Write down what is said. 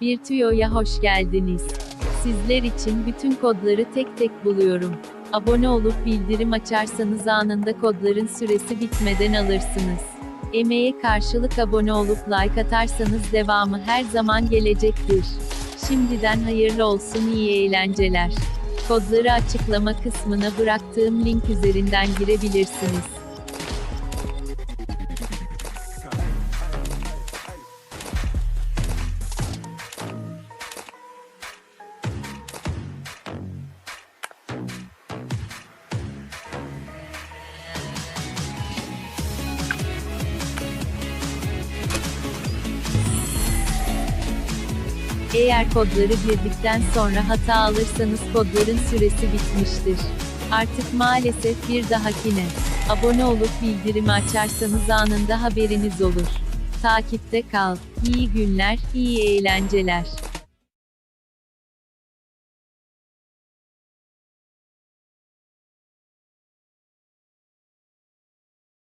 Bir tüyoya hoş geldiniz. Sizler için bütün kodları tek tek buluyorum. Abone olup bildirim açarsanız anında kodların süresi bitmeden alırsınız. Emeğe karşılık abone olup like atarsanız devamı her zaman gelecektir. Şimdiden hayırlı olsun iyi eğlenceler. Kodları açıklama kısmına bıraktığım link üzerinden girebilirsiniz. Eğer kodları girdikten sonra hata alırsanız kodların süresi bitmiştir. Artık maalesef bir dahakine abone olup bildirimi açarsanız anında haberiniz olur. Takipte kal. İyi günler, iyi eğlenceler.